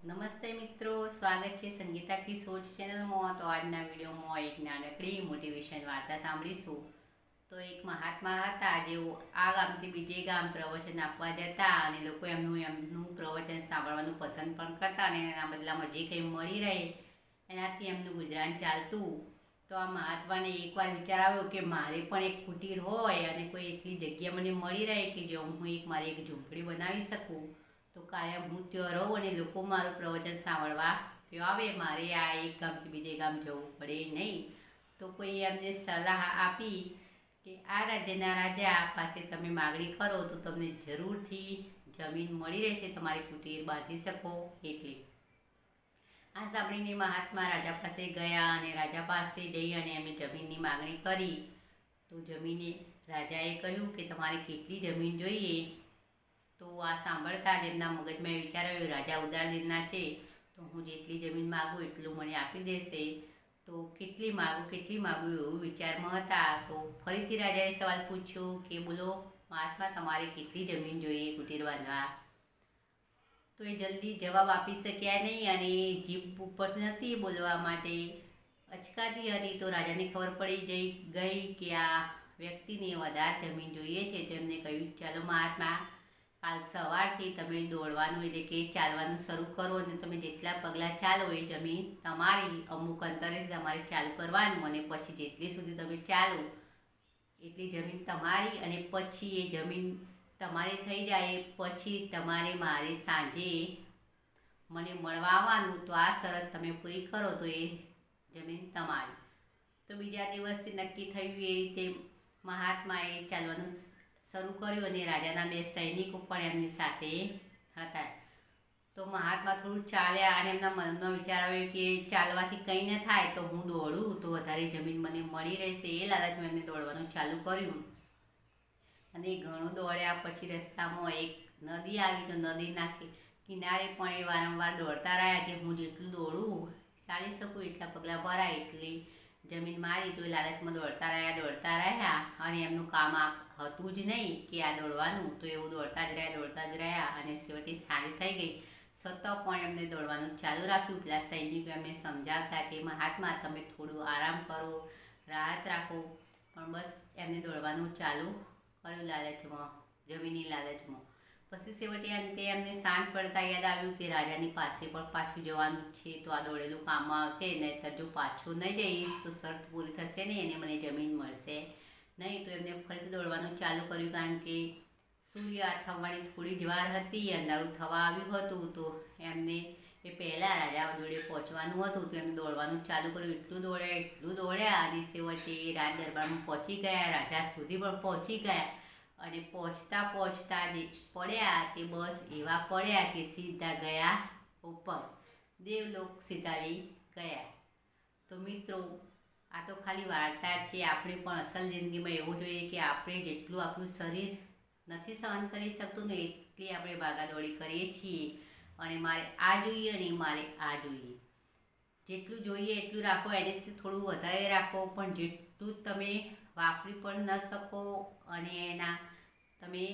નમસ્તે મિત્રો, સ્વાગત છે સંગીતા કી સોચ ચેનલમાં. તો આજના વિડીયોમાં એક નાનકડી મોટિવેશન વાર્તા સાંભળીશું. તો એક મહાત્મા હતા, જેઓ આ ગામથી બીજે ગામ પ્રવચન આપવા જતા અને લોકો એમનું એમનું પ્રવચન સાંભળવાનું પસંદ પણ કરતા અને એના બદલામાં જે કંઈ મળી રહે, એનાથી એમનું ગુજરાન ચાલતું. તો આ મહાત્માને એકવાર વિચાર આવ્યો કે મારે પણ એક કુટીર હોય અને કોઈ એટલી જગ્યા મને મળી રહે કે જો હું એક મારી એક ઝૂંપડી બનાવી શકું. તો કાયમ હું ત્યાં રહું અને લોકો મારું પ્રવચન સાંભળવા ત્યાં આવે. મારે આ એક ગામથી બીજે ગામ જવું પડે નહીં. તો કોઈ એમને સલાહ આપી કે આ રાજ્યના રાજા પાસે તમે માગણી કરો તો તમને જરૂરથી જમીન મળી રહેશે, તમારી કુટીર બાંધી શકો એટલે. આ સાંભળીને મહાત્મા રાજા પાસે ગયા અને રાજા પાસે જઈ અને એમને જમીનની માગણી કરી. તો જમીને રાજાએ કહ્યું કે તમારે કેટલી જમીન જોઈએ? તો આ સાંભળતા જ એમના મગજમાં એ વિચાર આવ્યો, રાજા ઉદાર છે, તો હું જેટલી જમીન માગું એટલું મને આપી દેશે. તો કેટલી માગું કેટલી માગું? એવું વિચારમાં હતા. તો ફરીથી રાજાએ સવાલ પૂછ્યો કે, બોલો, મહાત્મા, તમારે કેટલી જમીન જોઈએ કુટીર બાંધવા તો એ જલ્દી જવાબ આપી શક્યા નહીં અને જીભ ઉપર નથી બોલવા માટે અચકાતી હતી. તો રાજાને ખબર પડી જઈ ગઈ કે આ વ્યક્તિને વધારે જમીન જોઈએ છે. તો એમને કહ્યું, ચાલો, મહાત્મા કાલ સવારથી તમે દોડવાનું એટલે કે ચાલવાનું શરૂ કરો અને તમે જેટલા પગલાં ચાલો એ જમીન તમારી અમુક અંતરે તમારે ચાલુ કરવાનું અને પછી જેટલી સુધી તમે ચાલો, એટલી જમીન તમારી અને પછી એ જમીન તમારી થઈ જાય, પછી તમારે મારે સાંજે મને મળવા તો આ શરત તમે પૂરી કરો તો એ જમીન તમારી. તો બીજા દિવસથી નક્કી થયું એ રીતે મહાત્માએ ચાલવાનું શરૂ કર્યું અને રાજાના બે સૈનિકો પણ એમની સાથે હતા. તો મહાત્મા થોડું ચાલ્યા અને એમના મનમાં વિચાર આવ્યો કે ચાલવાથી કંઈ ન થાય તો હું દોડું, તો વધારે જમીન મને મળી રહેશે, એ લાલચમાં એમને દોડવાનું ચાલુ કર્યું. અને ઘણું દોડ્યા પછી રસ્તામાં એક નદી આવી તો નદીના કિનારે પણ એ વારંવાર દોડતા રહ્યા કે હું જેટલું દોડું, ચાલી શકું એટલા પગલાં ભરાય, એટલી જમીન મારી તો એ લાલચમાં દોડતા રહ્યા દોડતા રહ્યા અને એમનું કામ આ હતું જ નહીં કે આ દોડવાનું, તો એવું દોડતા જ રહ્યા, દોડતા જ રહ્યા અને છેવટે સારી થઈ ગઈ. છતાં પણ એમને દોડવાનું ચાલુ રાખ્યું. પેલા સૈનિકો એમને સમજાવતા કે મહાત્મા તમે થોડું આરામ કરો, રાહત રાખો. પણ બસ એમને દોડવાનું ચાલુ કર્યું લાલચમાં, જમીનની લાલચમાં. પછી છેવટે અંતે એમને સાંજ પડતા યાદ આવ્યું કે રાજાની પાસે પણ પાછું જવાનું છે, તો આ દોડેલું કામમાં આવશે, નહીંતર જો પાછું નહીં જઈશ તો શરત પૂરી થશે ને એને મને જમીન મળશે નહીં. તો એમને ફરીથી દોડવાનું ચાલુ કર્યું, કારણ કે સૂર્ય આથમવાની થોડી જ વાર હતી, અંધારું થવા આવ્યું હતું, તો એમને એ પહેલાં રાજા જોડે પહોંચવાનું હતું, તો એમને દોડવાનું ચાલુ કર્યું. એટલું દોડ્યા એટલું દોડ્યા અને છેવટે રાજ દરબારમાં પહોંચી ગયા, રાજા સુધી પણ પહોંચી ગયા. અને પહોંચતા પહોંચતા જે પડ્યા તે બસ એવા પડ્યા કે સીધા ગયા ઉપર. દેવલોક સીધાવી ગયા. તો મિત્રો, આ તો ખાલી વાર્તા છે. આપણે પણ અસલ જિંદગીમાં એવું જોઈએ કે આપણે જેટલું આપણું શરીર નથી સહન કરી શકતું ને એટલી આપણે ભાગાદોડી કરીએ છીએ. અને મારે આ જોઈએ અને મારે આ જોઈએ. જેટલું જોઈએ એટલું રાખો. એનાથી થોડું વધારે રાખો. પણ જેટલું તમે વાપરી પણ ન શકો અને એના તમે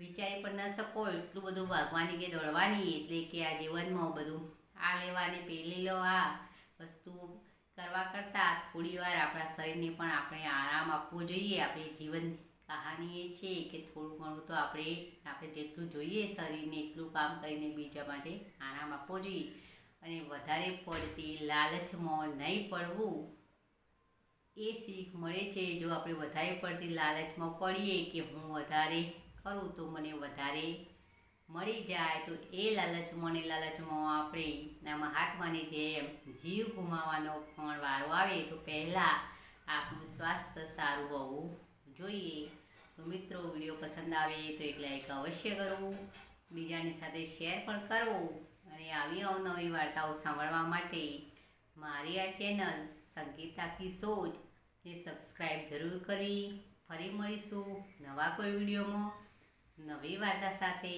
વિચારી પણ ન શકો, એટલું બધું ભાગવાની કે દોડવાની, એટલે કે આ જીવનમાં બધું આ લેવાની પેલી લો આ વસ્તુ કરવા કરતાં થોડી વાર આપણા શરીરને પણ આપણે આરામ આપવો જોઈએ. આપણી જીવન કહાની એ છે કે થોડું ઘણું તો આપણે આપણે જેટલું જોઈએ શરીરને, એટલું કામ કરીને બીજા માટે આરામ આપવો જોઈએ. અને વધારે પડતી લાલચમાં નહીં પડવું એ શીખ મળે છે. જો આપણે વધારે પડતી લાલચમાં પડીએ કે હું વધારે કરું તો મને વધારે મળી જાય. તો એ લાલચમાં ને લાલચમાં આપણે આ મહાત્માની જેમ જીવ ગુમાવવાનો પણ વારો આવે તો પહેલાં આપણું સ્વાસ્થ્ય સારું હોવું જોઈએ. તો મિત્રો, વીડિયો પસંદ આવે તો એક લાઈક અવશ્ય કરવું બીજાની સાથે શેર પણ કરવું અને આવી અવનવી વાર્તાઓ સાંભળવા માટે મારી આ ચેનલ સંગીતા સોચ ને સબસ્ક્રાઈબ જરૂર કરવી ફરી મળીશું નવા કોઈ વિડીયોમાં. નવી વાર્તા સાથે.